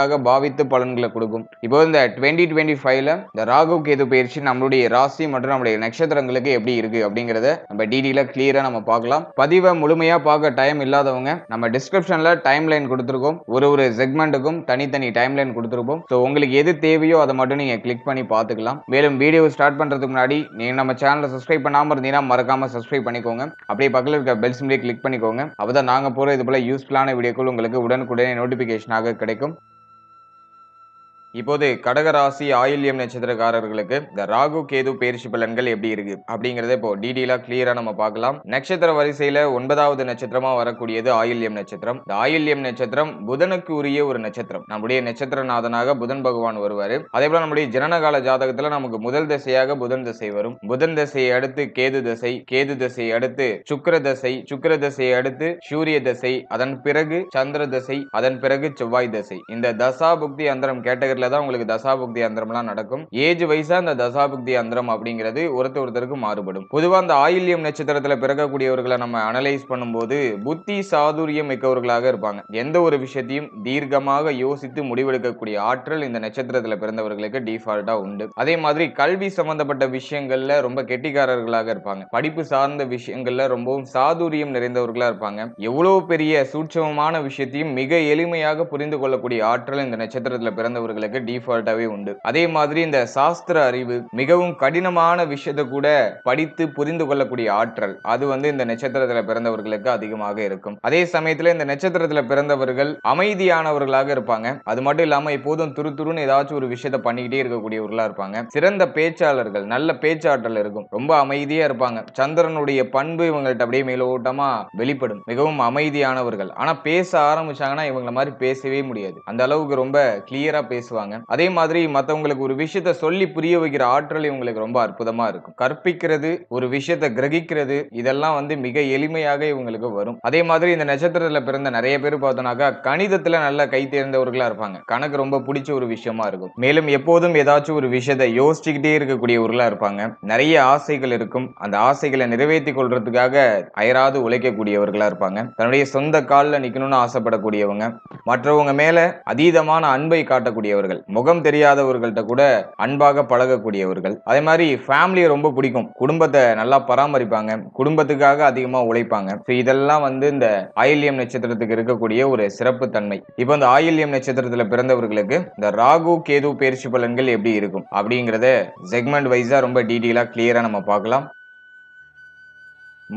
வீடாக பாவித்து பலன்களை கொடுக்கும். இப்போ இந்த டுவெண்ட்டி டுவெண்ட்டி ஃபைவ்ல இந்த ராகு கேது பயிற்சி நம்மளுடைய ராசி மற்றும் நம்மளுடைய நட்சத்திரங்களுக்கு எப்படி இருக்கு அப்படிங்கறத நம்ம டீடெயிலா கிளியரா நம்ம பார்க்கலாம். பதிவை முழுமையா பார்க்க டைம் இல்லாதவங்க நம்ம டிஸ்கிரிப்ஷன்ல டைம் லைன் கொடுத்துருக்கோம். ஒரு ஒரு செக்மெண்ட்டுக்கும் தனித்தனி டைம் லைன் கொடுத்துருப்போம். ஸோ உங்களுக்கு எது தேவையோ அதை மட்டும் நீங்க கிளிக் பண்ணி பார்த்துக்கலாம். மேலும் வீடியோ ஸ்டார்ட் பண்றதுக்கு முன்னாடி நீங்க நம்ம சேனலை சப்ஸ்கிரைப் பண்ணாம இருந்தீங்கன்னா மறக்காம சப்ஸ்கிரைப் பண்ணிக்கோங்க. அப்படியே பக்கத்தில் இருக்க பெல் சிம்லேயே கிளிக் பண்ணிக்கோங்க. அப்பதான் நாங்க போற இது போல யூஸ்ஃபுல்லான வீடியோக்கள் உங்களுக்கு உடனுக்குடனே நோட்டிபிகேஷனாக கிடைக்கும். இப்போது கடகராசி ஆயில்யம் நட்சத்திரக்காரர்களுக்கு இந்த ராகு கேது பயிற்சி பலன்கள் எப்படி இருக்கு? அப்படிங்கறத இப்போ டீடெயிலா கிளியரா நம்ம பார்க்கலாம். நட்சத்திர வரிசையில ஒன்பதாவது நட்சத்திரமா வரக்கூடியது ஆயில்யம் நட்சத்திரம். இந்த ஆயில்யம் நட்சத்திரம் புதனுக்கு உரிய ஒரு நட்சத்திரம். நம்முடைய நட்சத்திரநாதனாக புதன் பகவான் வருவாரு. அதே போல நம்முடைய ஜனனகால ஜாதகத்துல நமக்கு முதல் திசையாக புதன் திசை வரும். புதன் திசையை அடுத்து கேது திசை கேது திசையை அடுத்து சுக்கிர திசை சுக்கர திசையை அடுத்து சூரிய திசை அதன் பிறகு சந்திர திசை அதன் பிறகு செவ்வாய் திசை. இந்த தசா புக்தி அந்தரம் கேட்டகரியில தான் உங்களுக்கு தசாபுக்தி அந்தரம்லாம் நடக்கும். ஏஜ் வைஸா அந்த தசாபுக்தி அந்தரம் அப்படிங்கிறது ஒருத்தர் ஒருத்தருக்கு மாறுபடும். பொதுவா அந்த ஆயில்யம் நட்சத்திரத்துல பிறக்கக்கூடியவர்களை நம்ம அனலைஸ் பண்ணும்போது புத்தி சாதுரியம் மிக்கவர்களாக இருப்பாங்க. எந்த ஒரு விஷயத்தையும் தீர்க்கமாக யோசித்து முடிவெடுக்கக்கூடிய ஆற்றல் இந்த நட்சத்திரத்துல பிறந்தவர்களுக்கு டிஃபால்ட்டா உண்டு. அதே மாதிரி கல்வி சம்பந்தப்பட்ட விஷயங்கள்ல ரொம்ப கெட்டிக்காரர்களாக இருப்பாங்க. படிப்பு சார்ந்த விஷயங்கள்ல ரொம்பவும் சாதுரியம் நிறைந்தவர்களா இருப்பாங்க. எவ்வளவு பெரிய சூட்சமமான விஷயத்தையும் மிக எளிமையாக புரிந்து கொள்ளக்கூடிய ஆற்றல் இந்த நட்சத்திரத்துல பிறந்தவர்களுக்கு டிஃபால்ட்டாவே உண்டு. அதே மாதிரி இந்த சாஸ்திர அறிவு மிகவும் கடினமான விஷயத்தை கூட படித்து புரிந்து கொள்ளக்கூடிய ஆற்றல். அது வந்து இந்த நட்சத்திரத்துல பிறந்தவர்களுக்கு அதிகமாக இருக்கும். அதே சமயத்துல இந்த நட்சத்திரத்துல பிறந்தவர்கள் அமைதியானவர்களாக இருப்பாங்க. அது மட்டும் இல்லாம எப்போதும் துரு துருன்னு ஏதாச்சும் ஒரு விஷயத்த பண்ணிக்கிட்டே இருக்கக்கூடியவர்களா இருப்பாங்க. சிறந்த பேச்சாளர்கள் நல்ல பேச்சாற்றல் இருக்கும். ரொம்ப அமைதியா இருப்பாங்க. சந்திரனுடைய பண்பு இவங்கள்ட்ட அப்படியே மேலோட்டமா வெளிப்படும். மிகவும் அமைதியானவர்கள். ஆனா பேச ஆரம்பிச்சாங்கன்னா இவங்கள மாதிரி பேசவே முடியாது. அந்த அளவுக்கு ரொம்ப கிளியரா பேசுவாங்க. அதே மாதிரி மத்தவங்களுக்கு ஒரு விஷயத்த சொல்லி புரிய வைக்கிற ஆற்றல் இவங்களுக்கு ரொம்ப அற்புதமா இருக்கும். கற்பிக்கிறது ஒரு விஷயத்த கிரகிக்கிறது இதெல்லாம் வந்து மிக எளிமையாக இவங்களுக்கு வரும். அதே மாதிரி இந்த நட்சத்திரத்துல பிறந்த நிறைய பேர் பார்த்தோம்னாக்கா கணிதத்துல நல்ல கை தேர்ந்தவர்களா இருப்பாங்க. கணக்கு ரொம்ப பிடிச்ச ஒரு விஷயமா இருக்கும். மேலும் எப்போதும் ஏதாச்சும் ஒரு விஷயத்தை யோசிச்சுக்கிட்டே இருக்கக்கூடியவர்களா இருப்பாங்க. நிறைய ஆசைகள் இருக்கும். அந்த ஆசைகளை நிறைவேற்றி கொள்றதுக்காக அயராது உழைக்கக்கூடியவர்களா இருப்பாங்க. தன்னுடைய சொந்த காலில் நிக்கணும்னு ஆசைப்படக்கூடியவங்க. மற்றவங்க மேல அதீதமான அன்பை காட்டக்கூடியவர்கள் முகம் தெரியாதவர்கள்ட்ட கூட அன்பாக பழகக்கூடியவர்கள். அதே மாதிரி ஃபேமிலியை ரொம்ப பிடிக்கும். குடும்பத்தை நல்லா பராமரிப்பாங்க. குடும்பத்துக்காக அதிகமாக உழைப்பாங்க. ஸோ இதெல்லாம் வந்து இந்த ஆயில்யம் நட்சத்திரத்துக்கு இருக்கக்கூடிய ஒரு சிறப்பு தன்மை. இப்போ இந்த ஆயில்யம் நட்சத்திரத்தில் பிறந்தவர்களுக்கு இந்த ராகு கேது பயிற்சி பலன்கள் எப்படி இருக்கும் அப்படிங்கிறத செக்மெண்ட் வைஸா ரொம்ப டீட்டெயிலா கிளியராக நம்ம பார்க்கலாம்.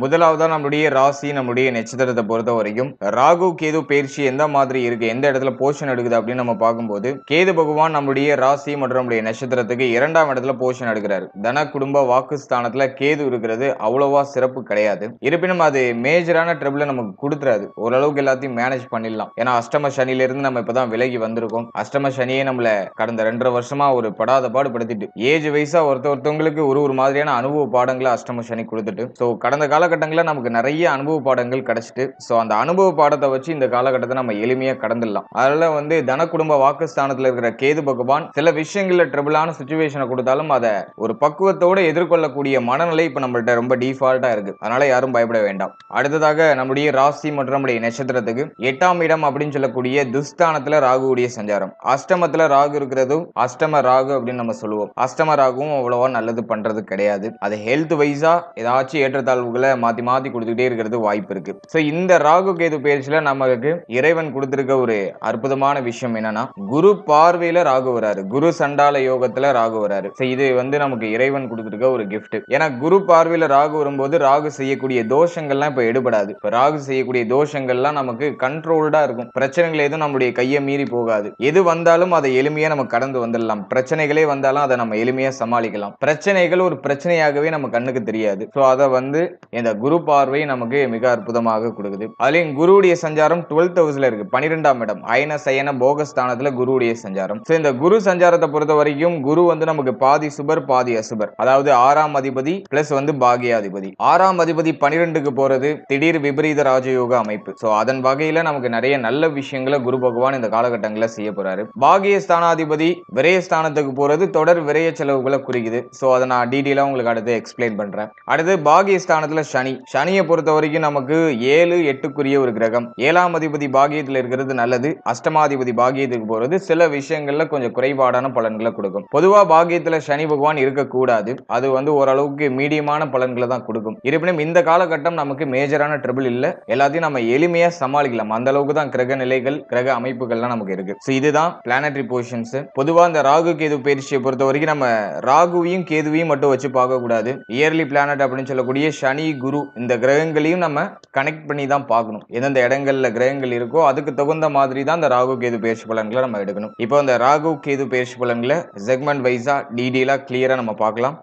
முதலாவதா நம்மளுடைய ராசி நம்மளுடைய நட்சத்திரத்தை பொறுத்த வரைக்கும் ராகு கேது பயிற்சி எந்த மாதிரி இருக்கு எந்த இடத்துல போர்ஷன் எடுக்குது அப்படின்னு நம்ம பார்க்கும்போது கேது பகவான் நம்மளுடைய ராசி மற்றும் நம்மளுடைய நட்சத்திரத்துக்கு இரண்டாம் இடத்துல போர்ஷன் எடுக்கிறாரு. தன குடும்ப வாக்குஸ்தானத்துல கேது இருக்கிறது அவ்வளவா சிறப்பு கிடையாது. இருப்பினும் அது மேஜரான ட்ரபிள் நமக்கு கொடுத்துறாது. ஓரளவுக்கு எல்லாத்தையும் மேனேஜ் பண்ணிடலாம். ஏன்னா அஷ்டம சனில இருந்து நம்ம இப்பதான் விலகி வந்திருக்கோம். அஷ்டம சனியே நம்மள கடந்த ரெண்டரை வருஷமா ஒரு படாத பாடு படுத்திட்டு ஏஜ் வயசா ஒருத்த ஒருத்தவங்களுக்கு ஒரு ஒரு மாதிரியான அனுபவ பாடங்களை அஷ்டம சனி கொடுத்துட்டு ஸோ கடந்த காலகட்டங்களில் நமக்கு நிறைய அனுபவ பாடங்கள் கிடைச்சிட்டு ஸோ அந்த அனுபவ பாடத்தை வச்சு இந்த காலகட்டத்தை நம்ம எளிமையாக கடந்துடலாம். அதில் வந்து தன குடும்ப வாக்குஸ்தானத்தில் இருக்கிற கேது பகவான் சில விஷயங்களில் ட்ரிபிளான சுச்சுவேஷனை கொடுத்தாலும் அதை ஒரு பக்குவத்தோடு எதிர்கொள்ளக்கூடிய மனநிலை இப்போ நம்மள்கிட்ட ரொம்ப டிஃபால்ட்டாக இருக்குது அதனால் யாரும் பயப்பட வேண்டாம். அடுத்ததாக நம்முடைய ராசி மற்றும் நம்முடைய நட்சத்திரத்துக்கு எட்டாம் இடம் அப்படின்னு சொல்லக்கூடிய துஸ்தானத்தில் ராகுவுடைய சஞ்சாரம். அஷ்டமத்தில் ராகு இருக்கிறதும் அஷ்டம ராகு அப்படின்னு நம்ம சொல்லுவோம். அஷ்டம ராகுவும் அவ்வளோவா நல்லது பண்ணுறது கிடையாது. அது ஹெல்த் வைஸாக ஏதாச்சும் ஏற்றத்தாழ்வுகளை மாத்தி மாத்தி கொடுத்துக்கிட்டே இருக்கிறது வாய்ப்பு இருக்கு. ஸோ இந்த ராகு கேது பயிற்சியில் நமக்கு இறைவன் கொடுத்திருக்க ஒரு அற்புதமான விஷயம் என்னன்னா குரு பார்வையில ராகு வராரு. குரு சண்டால யோகத்துல ராகு வராரு. ஸோ இது வந்து நமக்கு இறைவன் கொடுத்துருக்க ஒரு கிஃப்ட் ஏன்னா குரு பார்வையில ராகு வரும்போது ராகு செய்யக்கூடிய தோஷங்கள்லாம் இப்போ எடுபடாது. இப்போ ராகு செய்யக்கூடிய தோஷங்கள்லாம் நமக்கு கண்ட்ரோல்டா இருக்கும். பிரச்சனைகள் எதுவும் நம்முடைய கையை மீறி போகாது. எது வந்தாலும் அதை எளிமையா நம்ம கடந்து வந்துடலாம். பிரச்சனைகளே வந்தாலும் அதை நம்ம எளிமையா சமாளிக்கலாம். பிரச்சனைகள் ஒரு பிரச்சனையாகவே நம்ம கண்ணுக்கு தெரியாது. ஸோ அதை வந்து இந்த குரு பார்வை நமக்கு மிக அற்புதமாக கொடுக்குது. அதுலயும் குருவுடைய சஞ்சாரம் டுவெல்த் ஹவுஸ்ல இருக்கு. பன்னிரெண்டாம் இடம். அயன சயன போகஸ்தானத்துல குருவுடைய சஞ்சாரம். ஸோ இந்த குரு சஞ்சாரத்தை பொறுத்த வரைக்கும் குரு வந்து நமக்கு பாதி சுபர் பாதி அசுபர். அதாவது ஆறாம் அதிபதி பிளஸ் வந்து பாகியாதிபதி. ஆறாம் அதிபதி பனிரெண்டுக்கு போறது திடீர் விபரீத ராஜயோக அமைப்பு. ஸோ அதன் வகையில நமக்கு நிறைய நல்ல விஷயங்களை குரு பகவான் இந்த காலகட்டங்களில் செய்ய போறாரு. பாகிய ஸ்தானாதிபதி விரய ஸ்தானத்துக்கு போறது தொடர் விரய செலவுகளை குறிக்குது. ஸோ அதை நான் டீட்டெயிலாக உங்களுக்கு அடுத்து எக்ஸ்பிளைன் பண்றேன். அடுத்து பாகிய ஸ்தானத்தில் சனி. சனியை பொறுத்த வரைக்கும் நமக்கு ஏழு எட்டுக்குரிய ஒரு கிரகம். ஏழாம் அதிபதி பாகியத்தில் இருக்கிறது நல்லது. அஷ்டமாதிபதி பாகியத்துக்கு போறது சில விஷயங்கள்ல கொஞ்சம் குறைபாடான பலன்களை கொடுக்கும். பொதுவா பாகியத்துல சனி பகவான் இருக்கக்கூடாது. அது வந்து ஓரளவுக்கு மீடியமான பலன்களை தான் கொடுக்கும். இருப்பினும் இந்த காலகட்டம் நமக்கு மேஜரான ட்ரிபிள் இல்ல. எல்லாத்தையும் நம்ம எளிமையா சமாளிக்கலாம். அந்த அளவுக்கு தான் கிரக நிலைகள் கிரக அமைப்புகள்லாம் நமக்கு இருக்கு. ஸோ இதுதான் பிளானட்டரி பொசிஷன்ஸ் பொதுவா இந்த ராகு கேது பயிற்சியை பொறுத்த வரைக்கும் நம்ம ராகுவையும் கேதுவையும் மட்டும் வச்சு பார்க்க கூடாது இயர்லி பிளானட் அப்படின்னு சொல்லக்கூடிய சனி குரு இந்த கிரகங்களையும் நம்ம கனெக்ட் பண்ணி தான் பார்க்கணும். எந்தெந்த இடங்கள்ல கிரகங்கள் இருக்கோ அதுக்கு தகுந்த மாதிரி தான் இந்த ராகு கேது பயிற்சி பலன்களை நம்ம எடுக்கணும். இப்போ இந்த ராகு கேது பயிற்சி பலன்களை செக்மெண்ட் வைஸா டீடெயிலாக கிளியரா நம்ம பார்க்கலாம்.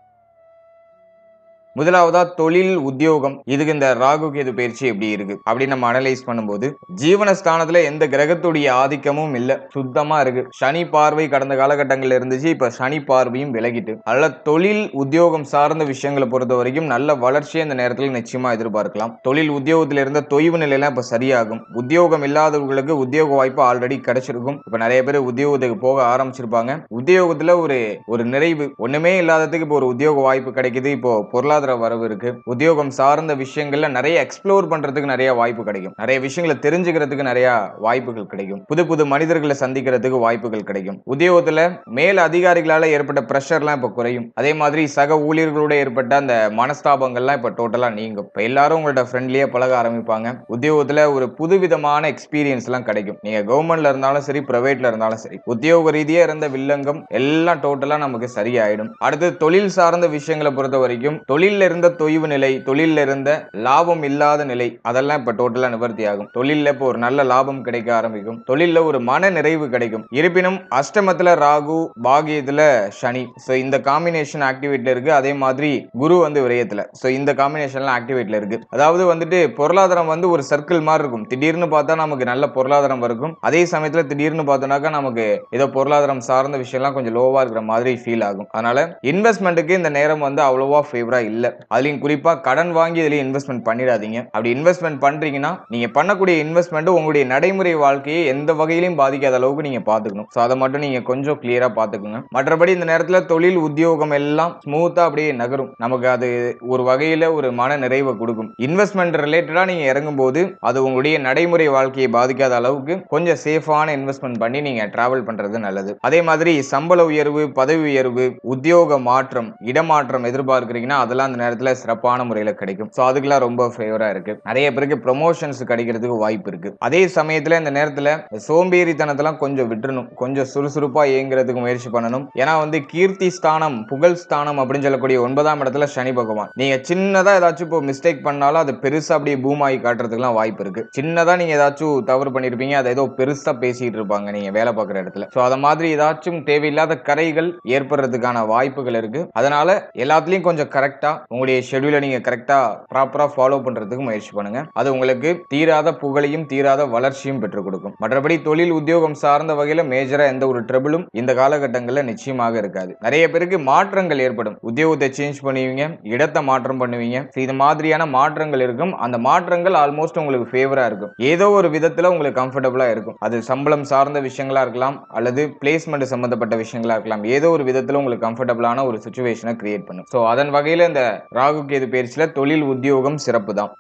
முதலாவதா தொழில் உத்தியோகம். இதுக்கு இந்த ராகு கேது பயிற்சி எப்படி இருக்கு? அப்படின்னு நம்ம அனலைஸ் பண்ணும்போது ஜீவன ஸ்தானத்துல எந்த கிரகத்துடைய ஆதிக்கமும் இல்ல. சுத்தமா இருக்கு. சனி பார்வை கடந்த காலகட்டங்கள்ல இருந்துச்சு. இப்ப சனி பார்வையும் விலகிட்டு. அல்ல தொழில் உத்தியோகம் சார்ந்த விஷயங்களை பொறுத்த வரைக்கும் நல்ல வளர்ச்சியை இந்த நேரத்தில் நிச்சயமா எதிர்பார்க்கலாம். தொழில் உத்தியோகத்தில் இருந்த தொய்வு நிலையெல்லாம் இப்ப சரியாகும். உத்தியோகம் இல்லாதவர்களுக்கு உத்தியோக வாய்ப்பு ஆல்ரெடி கிடைச்சிருக்கும். இப்ப நிறைய பேர் உத்தியோகத்துக்கு போக ஆரம்பிச்சிருப்பாங்க. உத்தியோகத்துல ஒரு ஒரு நிறைவு. ஒண்ணுமே இல்லாததுக்கு இப்போ ஒரு உத்தியோக வாய்ப்பு கிடைக்குது. இப்போ பொருளாதார வரவு இருக்கு. உத்தியோகம் சார்ந்த விஷயங்கள்ல நிறைய எக்ஸ்ப்ளோர் பண்றதுக்கு நிறைய வாய்ப்பு கிடைக்கும். நிறைய விஷயங்களை தெரிஞ்சுக்கிறதுக்கு நிறைய வாய்ப்புகள் கிடைக்கும். புது புது மனிதர்களை சந்திக்கிறதுக்கு வாய்ப்புகள் கிடைக்கும். உத்தியோகத்துல மேல் அதிகாரிகளால ஏற்பட்ட ப்ரெஷர்லாம் இப்ப குறையும். அதே மாதிரி சக ஊழியர்களோட ஏற்பட்ட அந்த மனஸ்தாபங்கள்லாம் இப்ப டோட்டலா நீங்கும். இப்ப எல்லாரும் உங்கள்ட்ட ஃப்ரெண்ட்லியே பழக ஆரம்பிப்பாங்க. உத்தியோகத்துல ஒரு புதுவிதமான எக்ஸ்பீரியன்ஸ் எல்லாம் கிடைக்கும். நீங்க கவர்மெண்ட்ல இருந்தாலும் சரி பிரைவேட்ல இருந்தாலும் சரி உத்தியோக ரீதியா இருந்த வில்லங்கம் எல்லாம் டோட்டலா நமக்கு சரியாயிடும். அடுத்து தொழில் சார்ந்த விஷயங்களை பொறுத்த வரைக்கும் தொழில் தொழில்ல இருந்த தொய்வு நிலை தொழிலில் இருந்த லாபம் இல்லாத நிலை அதெல்லாம் இப்ப டோட்டலா நிவர்த்தி ஆகும் தொழிலில் இப்போ ஒரு நல்ல லாபம் கிடைக்க ஆரம்பிக்கும். தொழிலில் ஒரு மன நிறைவு கிடைக்கும். இருப்பினும் அஷ்டமத்துல ராகு பாகியத்துல சனி. சோ இந்த காம்பினேஷன் ஆக்டிவேட்ல இருக்கு. அதே மாதிரி குரு வந்து விரயத்துல. சோ இந்த காம்பினேஷன்லாம் ஆக்டிவேட்ல இருக்கு. அதாவது வந்துட்டு பொருளாதாரம் வந்து ஒரு சர்க்கிள் மாதிரி இருக்கும். திடீர்னு பார்த்தா நமக்கு நல்ல பொருளாதாரம் இருக்கும். அதே சமயத்துல திடீர்னு பார்த்தோம்னாக்கா நமக்கு ஏதோ பொருளாதாரம் சார்ந்த விஷயம்லாம் கொஞ்சம் லோவா இருக்கிற மாதிரி ஃபீல் ஆகும். அதனால இன்வெஸ்ட்மெண்ட்டுக்கு இந்த நேரம் வந்து அவ்வளோவா ஃபேவரா இல்லை. அதுலயும் குறிப்பா கடன் வாங்கி இதுலயும் இன்வெஸ்ட்மெண்ட் பண்ணிடாதீங்க. அப்படி இன்வெஸ்ட்மெண்ட் பண்றீங்கன்னா நீங்க பண்ணக்கூடிய இன்வெஸ்ட்மெண்ட் உங்களுடைய நடைமுறை வாழ்க்கையை எந்த வகையிலும் பாதிக்காத அளவுக்கு நீங்க பாத்துக்கணும். ஸோ அதை மட்டும் நீங்க கொஞ்சம் கிளியரா பாத்துக்கோங்க. மற்றபடி இந்த நேரத்துல தொழில் உத்தியோகம் எல்லாம் ஸ்மூத்தா அப்படியே நகரும். நமக்கு அது ஒரு வகையில ஒரு மன நிறைவை கொடுக்கும். இன்வெஸ்ட்மெண்ட் ரிலேட்டடா நீங்க இறங்கும் போது அது உங்களுடைய நடைமுறை வாழ்க்கையை பாதிக்காத அளவுக்கு கொஞ்சம் சேஃபான இன்வெஸ்ட்மெண்ட் பண்ணி நீங்க டிராவல் பண்றது நல்லது. அதே மாதிரி சம்பள உயர்வு பதவி உயர்வு உத்தியோக மாற்றம் இடமாற்றம் எதிர்பார்க்கிறீங்கன்னா அதெல்லாம் அந்த நேரத்தில் சிறப்பான முறையில் கிடைக்கும். ஸோ அதுக்கெல்லாம் ரொம்ப ஃபேவராக இருக்கு. நிறைய பேருக்கு ப்ரொமோஷன்ஸ் கிடைக்கிறதுக்கு வாய்ப்பு இருக்கு. அதே சமயத்தில் இந்த நேரத்தில் சோம்பேறித்தனத்தெல்லாம் கொஞ்சம் விட்டுறணும். கொஞ்சம் சுறுசுறுப்பாக இயங்குறதுக்கு முயற்சி பண்ணணும். ஏன்னா வந்து கீர்த்தி ஸ்தானம் புகழ் ஸ்தானம் அப்படின்னு சொல்லக்கூடிய ஒன்பதாம் இடத்துல சனி பகவான். நீங்க சின்னதாக ஏதாச்சும் இப்போ மிஸ்டேக் பண்ணாலும் அது பெருசாக அப்படியே பூம் ஆகி காட்டுறதுக்குலாம் வாய்ப்பு இருக்கு. சின்னதாக நீங்க ஏதாச்சும் தவறு பண்ணியிருப்பீங்க அதை ஏதோ பெருசாக பேசிட்டு இருப்பாங்க நீங்க வேலை பார்க்குற இடத்துல. ஸோ அதை மாதிரி ஏதாச்சும் தேவையில்லாத கரைகள் ஏற்படுறதுக்கான வாய்ப்புகள் இருக்கு. அதனால எல்லாத்துலேயும் கொஞ்சம் கரெக்டாக உங்களுடைய ஷெட்யூலை நீங்க கரெக்டா ப்ராப்பரா ஃபாலோ பண்றதுக்கு முயற்சி பண்ணுங்க. அது உங்களுக்கு தீராத புகழையும் தீராத வளர்ச்சியும் பெற்றுக் கொடுக்கும். மற்றபடி தொழில் உத்தியோகம் சார்ந்த வகையில மேஜரா எந்த ஒரு ட்ரபிளும் இந்த காலகட்டங்களில் நிச்சயமாக இருக்காது. நிறைய பேருக்கு மாற்றங்கள் ஏற்படும். உத்தியோகத்தை சேஞ்ச் பண்ணுவீங்க இடத்தை மாற்றம் பண்ணுவீங்க. இது மாதிரியான மாற்றங்கள் இருக்கும். அந்த மாற்றங்கள் ஆல்மோஸ்ட் உங்களுக்கு ஃபேவரா இருக்கும். ஏதோ ஒரு விதத்துல உங்களுக்கு கம்ஃபர்டபுளா இருக்கும். அது சம்பளம் சார்ந்த விஷயங்களா இருக்கலாம் அல்லது பிளேஸ்மெண்ட் சம்பந்தப்பட்ட விஷயங்களா இருக்கலாம். ஏதோ ஒரு விதத்துல உங்களுக்கு கம்ஃபர்டபுளான ஒரு சுச்சுவேஷனை கிரியேட் பண்ணும். ஸோ அதன் வகையில் இந்த ராகு கேது பயிற்சியில் தொழில் உத்தியோகம் சிறப்பு தான்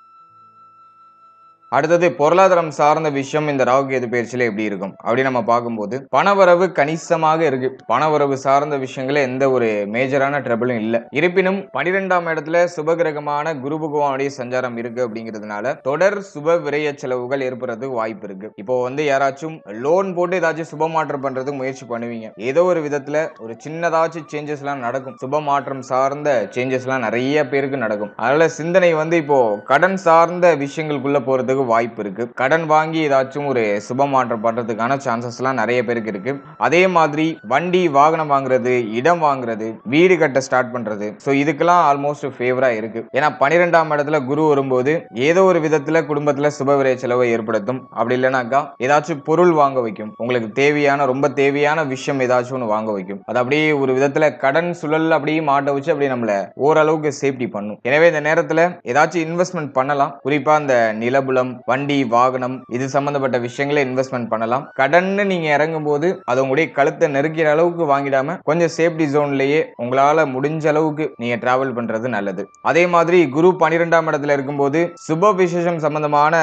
அடுத்தது பொருளாதாரம் சார்ந்த விஷயம் இந்த ராகு கேது பயிற்சியில எப்படி இருக்கும்? அப்படி நம்ம பார்க்கும்போது பணவரவு கணிசமாக இருக்கு. பணவரவு சார்ந்த விஷயங்கள எந்த ஒரு மேஜரான ட்ரபிளும் இல்ல. இருப்பினும் பனிரெண்டாம் இடத்துல சுபகிரகமான குரு பகவானுடைய சஞ்சாரம் இருக்கு அப்படிங்கிறதுனால தொடர் சுப விரைய செலவுகள் ஏற்படுறது வாய்ப்பு இருக்கு. இப்போ வந்து யாராச்சும் லோன் போட்டு ஏதாச்சும் சுப மாற்றம் பண்றதுக்கு முயற்சி பண்ணுவீங்க. ஏதோ ஒரு விதத்துல ஒரு சின்னதாச்சும் சேஞ்சஸ் எல்லாம் நடக்கும். சுப மாற்றம் சார்ந்த சேஞ்சஸ் எல்லாம் நிறைய பேருக்கு நடக்கும். அதனால சிந்தனை வந்து இப்போ கடன் சார்ந்த விஷயங்களுக்குள்ள போறதுக்கு வாய்ப்பு இருக்கு. கடன் வாங்கி ஏதாச்சும் ஒரு சுப மாற்றம் பண்றதுக்கான சான்சஸ் எல்லாம் நிறைய பேருக்கு இருக்கு. அதே மாதிரி வண்டி வாகனம் வாங்குறது இடம் வாங்குறது வீடு கட்ட ஸ்டார்ட் பண்றது. ஸோ இதுக்கெல்லாம் ஆல்மோஸ்ட் ஃபேவரா இருக்கு. ஏன்னா பன்னிரெண்டாம் இடத்துல குரு வரும்போது ஏதோ ஒரு விதத்துல குடும்பத்துல சுபவிரை செலவை ஏற்படுத்தும். அப்படி இல்லைனாக்கா ஏதாச்சும் பொருள் வாங்க வைக்கும். உங்களுக்கு தேவையான ரொம்ப தேவையான விஷயம் ஏதாச்சும் ஒன்று வாங்க வைக்கும். அது அப்படியே ஒரு விதத்துல கடன் சுழல் அப்படியே மாட்ட வச்சு அப்படியே நம்மள ஓரளவுக்கு சேஃப்டி பண்ணும். எனவே இந்த நேரத்தில் ஏதாச்சும் இன்வெஸ்ட்மெண்ட் பண்ணலாம். குறிப்பா இந்த நிலபுலம் வண்டி வாகனம் இது சம்பந்தப்பட்ட விஷயங்களை இன்வெஸ்ட்மெண்ட் பண்ணலாம். கடன்னு நீங்க இறங்கும் போது அது உங்களுடைய கழுத்தை நெருக்கிற அளவுக்கு வாங்கிடாம கொஞ்சம் சேஃப்டி ஜோன்லயே உங்களால முடிஞ்ச அளவுக்கு நீங்க டிராவல் பண்றது நல்லது. அதே மாதிரி குரு பனிரெண்டாம் இடத்துல இருக்கும்போது சுப விசேஷம் சம்பந்தமான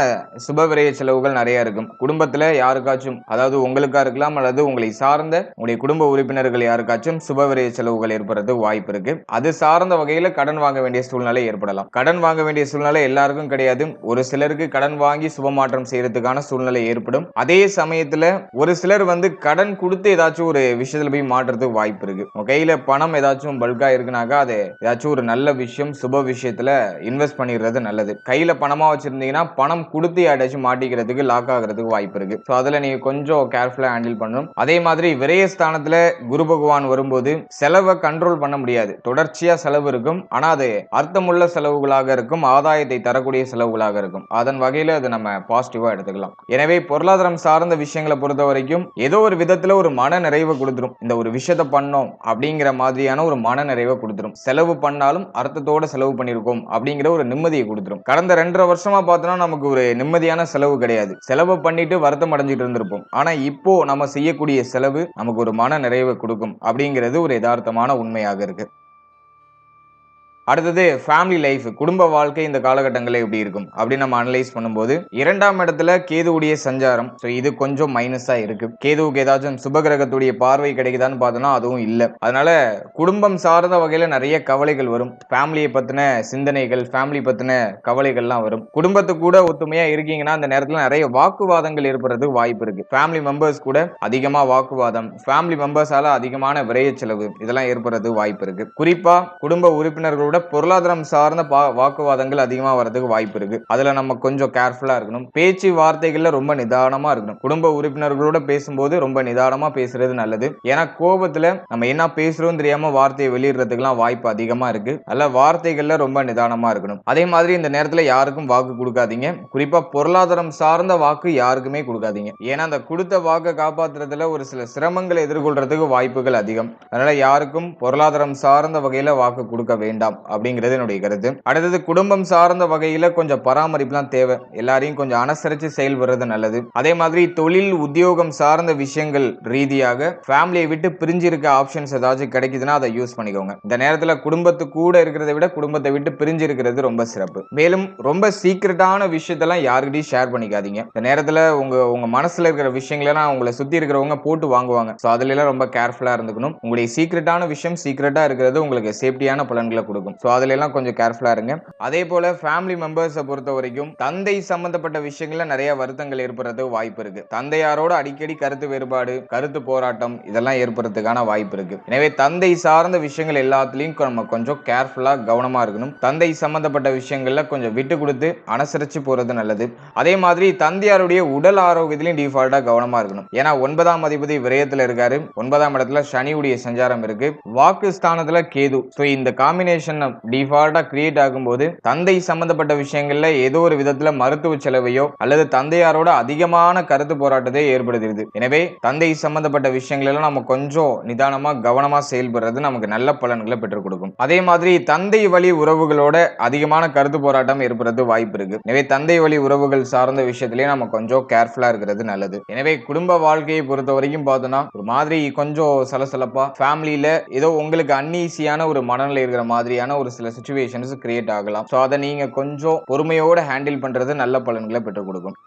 சுப விரைய செலவுகள் நிறைய இருக்கும். குடும்பத்துல யாருக்காச்சும் அதாவது உங்களுக்கா இருக்கலாம் அல்லது உங்களை சார்ந்த உங்களுடைய குடும்ப உறுப்பினர்கள் யாருக்காச்சும் சுப விரைய செலவுகள் ஏற்படுறது வாய்ப்பு இருக்கு. அது சார்ந்த வகையில கடன் வாங்க வேண்டிய சூழ்நிலை ஏற்படலாம். கடன் வாங்க வேண்டிய சூழ்நிலை எல்லாருக்கும் கிடையாது. ஒரு சிலருக்கு கடன் வாங்கி சுபமாற்றம் செய்யறதுக்கான சூழ்நிலை ஏற்படும். அதே சமயத்துல ஒரு சிலர் வந்து கடன் கொடுத்து ஏதாச்சும் ஒரு விஷயத்துல போய் மாற்றுறதுக்கு வாய்ப்பு இருக்கு. உங்க கையில பணம் ஏதாச்சும் பல்கா இருக்குனாக்கா அது ஏதாச்சும் ஒரு நல்ல விஷயம் சுப விஷயத்துல இன்வெஸ்ட் பண்ணிடுறது நல்லது. கையில பணமா வச்சிருந்தீங்கன்னா பணம் கொடுத்து யாராச்சும் மாட்டிக்கிறதுக்கு லாக் ஆகிறதுக்கு வாய்ப்பு இருக்கு. ஸோ அதுல நீங்க கொஞ்சம் கேர்ஃபுல்லா ஹேண்டில் பண்ணணும். அதே மாதிரி விரயஸ்தானத்துல குரு பகவான் வரும்போது செலவை கண்ட்ரோல் பண்ண முடியாது. தொடர்ச்சியா செலவு இருக்கும். ஆனா அது அர்த்தமுள்ள செலவுகளாக இருக்கும். ஆதாயத்தை தரக்கூடிய செலவுகளாக இருக்கும். அதன் வகையில் அது நம்ம பாசிட்டிவா எடுத்துக்கலாம். எனவே பொருளாதாரம் சார்ந்த விஷயங்களை பொறுத்த வரைக்கும் ஏதோ ஒரு விதத்துல ஒரு மன நிறைவை கொடுத்துரும். இந்த ஒரு விஷயத்த பண்ணோம் அப்படிங்கிற மாதிரியான ஒரு மன நிறைவை கொடுத்துரும். செலவு பண்ணாலும் அர்த்தத்தோட செலவு பண்ணியிருக்கோம் அப்படிங்கிற ஒரு நிம்மதியை கொடுத்துரும். கடந்த ரெண்டரை வருஷமா பார்த்தோம்னா நமக்கு ஒரு நிம்மதியான செலவு கிடையாது. செலவு பண்ணிட்டு வருத்தம் அடைஞ்சிட்டு இருந்திருப்போம். ஆனா இப்போ நம்ம செய்யக்கூடிய செலவு நமக்கு ஒரு மன நிறைவை கொடுக்கும் அப்படிங்கிறது ஒரு யதார்த்தமான உண்மையாக இருக்கு. அடுத்தது ஃபேமிலி லைஃப் குடும்ப வாழ்க்கை இந்த காலகட்டங்களில் எப்படி இருக்கும்? அப்படின்னு நம்ம அனலைஸ் பண்ணும்போது இரண்டாம் இடத்துல கேதுவுடைய சஞ்சாரம் ஸோ இது கொஞ்சம் மைனஸாக இருக்கு. கேதுவுக்கு ஏதாச்சும் சுபகிரகத்துடைய பார்வை கிடைக்குதான்னு பார்த்தோம்னா அதுவும் இல்லை. அதனால குடும்பம் சார்ந்த வகையில் நிறைய கவலைகள் வரும். ஃபேமிலியை பற்றின சிந்தனைகள் ஃபேமிலி பற்றின கவலைகள்லாம் வரும். குடும்பத்து கூட ஒத்துமையாக இருக்கீங்கன்னா அந்த நேரத்தில் நிறைய வாக்குவாதங்கள் ஏற்படுறதுக்கு வாய்ப்பு இருக்கு. ஃபேமிலி மெம்பர்ஸ் கூட அதிகமாக வாக்குவாதம். ஃபேமிலி மெம்பர்ஸால அதிகமான விரைய செலவு இதெல்லாம் ஏற்படுறதுக்கு வாய்ப்பு இருக்கு. குறிப்பாக குடும்ப உறுப்பினர்களோட பொருளாதாரம் சார்ந்த பா- வாக்குவாதங்கள் அதிகமா வர்றதுக்கு வாய்ப்பு இருக்கு. அதுல நம்ம கொஞ்சம் கேர்ஃபுல்லா இருக்கணும். பேச்சு வார்த்தைகள்ல ரொம்ப நிதானமா இருக்கணும். குடும்ப உறுப்பினர்களோட பேசும்போது ரொம்ப நிதானமா பேசுறது நல்லது. ஏன்னா கோபத்துல நம்ம என்ன பேசுறோம் தெரியாம வார்த்தையை வெளியிடுறதுக்குலாம் வாய்ப்பு அதிகமா இருக்கு. அதில் வார்த்தைகள்ல ரொம்ப நிதானமா இருக்கணும். அதே மாதிரி இந்த நேரத்துல யாருக்கும் வாக்கு கொடுக்காதீங்க. குறிப்பா பொருளாதாரம் சார்ந்த வாக்கு யாருக்குமே கொடுக்காதீங்க. ஏன்னா அந்த கொடுத்த வாக்கை காப்பாத்துறதுல ஒரு சில சிரமங்களை எதிர்கொள்றதுக்கு வாய்ப்புகள் அதிகம். அதனால யாருக்கும் பொருளாதாரம் சார்ந்த வகையில வாக்கு கொடுக்க வேண்டாம். அப்படிங்கிறது என்னுடைய கருத்து. அடுத்தது குடும்பம் சார்ந்த வகையில கொஞ்சம் பராமரிப்புலாம் தேவை. எல்லாரையும் கொஞ்சம் அனுசரிச்சு செயல்படுறது நல்லது. அதே மாதிரி தொழில் உத்தியோகம் சார்ந்த விஷயங்கள் ரீதியாக ஃபேமிலியை விட்டு பிரிஞ்சு இருக்க ஆப்ஷன்ஸ் ஏதாச்சும் கிடைக்குதுன்னா அதை யூஸ் பண்ணிக்கோங்க. இந்த நேரத்தில் குடும்பத்து கூட இருக்கிறத விட குடும்பத்தை விட்டு பிரிஞ்சிருக்கிறது ரொம்ப சிறப்பு. மேலும் ரொம்ப சீக்கிரட்டான விஷயத்தெல்லாம் யாருக்கிட்டையும் ஷேர் பண்ணிக்காதீங்க. இந்த நேரத்தில் உங்க உங்க மனசுல இருக்கிற விஷயங்களெல்லாம் உங்களை சுத்தி இருக்கிறவங்க போட்டு வாங்குவாங்க. ஸோ அதுல ரொம்ப கேர்ஃபுல்லாக இருந்துக்கணும். உங்களுடைய சீக்கிரட்டான விஷயம் சீக்கிரட்டாக இருக்கிறது உங்களுக்கு சேஃப்டியான பலன்களை கொடுக்கும். ஸோ அதுலலாம் கொஞ்சம் கேர்ஃபுல்லாக இருங்க. அதே போல் ஃபேமிலி மெம்பர்ஸை பொறுத்த வரைக்கும் தந்தை சம்மந்தப்பட்ட விஷயங்களில் நிறைய வருத்தங்கள் ஏற்படுறது வாய்ப்பு இருக்கு. தந்தையாரோட அடிக்கடி கருத்து வேறுபாடு கருத்து போராட்டம் இதெல்லாம் ஏற்படுறதுக்கான வாய்ப்பு இருக்கு. எனவே தந்தை சார்ந்த விஷயங்கள் எல்லாத்துலேயும் நம்ம கொஞ்சம் கேர்ஃபுல்லாக கவனமாக இருக்கணும். தந்தை சம்மந்தப்பட்ட விஷயங்களில் கொஞ்சம் விட்டு கொடுத்து அனுசரித்து போகிறது நல்லது. அதே மாதிரி தந்தையாருடைய உடல் ஆரோக்கியத்திலையும் டிஃபால்ட்டாக கவனமாக இருக்கணும். ஏன்னா ஒன்பதாம் அதிபதி விரயத்தில் இருக்காரு. ஒன்பதாம் இடத்துல சனியுடைய சஞ்சாரம் இருக்கு. வாக்கு ஸ்தானத்தில் கேது. ஸோ இந்த காம்பினேஷன் டிஃபால்ட்டா கிரியேட் ஆகும்போது தந்தை சம்பந்தப்பட்ட விஷயங்கள்ல ஏதோ ஒரு விதத்துல மருத்துவ செலவையோ அல்லது தந்தையாரோட அதிகமான கருத்து போராட்டத்தை ஏற்படுத்துகிறது எனவே தந்தை சம்பந்தப்பட்ட விஷயங்களெல்லாம் நம்ம கொஞ்சம் நிதானமா கவனமா செயல்படுறது நமக்கு நல்ல பலன்களை பெற்றுக் கொடுக்கும். அதே மாதிரி தந்தை வழி உறவுகளோட அதிகமான கருத்து போராட்டம் ஏற்படுறது வாய்ப்பு இருக்கு. எனவே தந்தை வழி உறவுகள் சார்ந்த விஷயத்திலேயே நம்ம கொஞ்சம் கேர்ஃபுல்லா இருக்கிறது நல்லது. எனவே குடும்ப வாழ்க்கையை பொறுத்த வரைக்கும் பார்த்தோம்னா ஒரு மாதிரி கொஞ்சம் சலசலப்பா ஃபேமிலியில ஏதோ உங்களுக்கு அன்ஈஸியான ஒரு மனநிலை இருக்கிற மாதிரியான மாதிரியான ஒரு சில சுச்சுவேஷன்ஸ் கிரியேட் ஆகலாம். ஸோ அதை நீங்க கொஞ்சம் பொறுமையோடு ஹேண்டில் பண்றது நல்ல பலன்களை பெற்றுக் கொடுக்கும்.